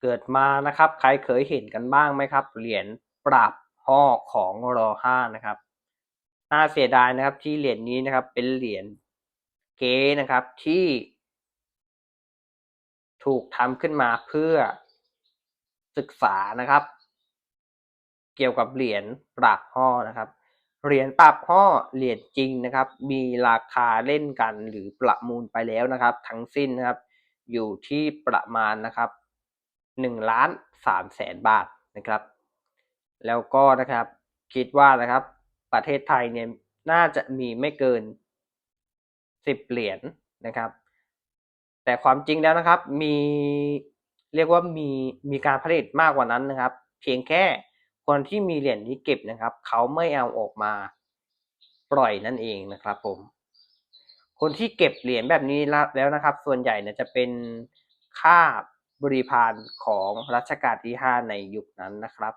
เกิดมานะครับใครเคยเห็นกันบ้างไหมครับ เหรียญปรับห่อของรอห้านะครับน่าเสียดายนะครับที่เหรียญนี้นะครับ เป็นเหรียญเกนะครับที่ ถูกทำขึ้นมาเพื่อศึกษานะครับ เกี่ยวกับเหรียญปรับห่อนะครับเหรียญปรับห่อเหรียญจริงนะครับ มีราคาเล่นกันหรือประมูลไปแล้วนะครับ ทั้งสิ้นนะครับ อยู่ที่ประมาณนะครับ หนึ่งล้านสามแสนบาทนะครับ แล้วก็นะครับคิดว่านะครับประเทศไทยเนี่ยน่าจะมีไม่เกินสิบเหรียญนะครับ แต่ความจริงแล้วนะครับมีเรียกว่ามีมีการผลิตมากกว่านั้นนะครับ เพียงแค่คนที่มีเหรียญนี้เก็บนะครับ เขาไม่เอาออกมาปล่อยนั่นเองนะครับผม คนที่เก็บเหรียญแบบนี้แล้วนะครับ ส่วนใหญ่เนี่ยจะเป็นค่า บริพารของรัชกาลที่ห้าในยุคนั้นนะครับ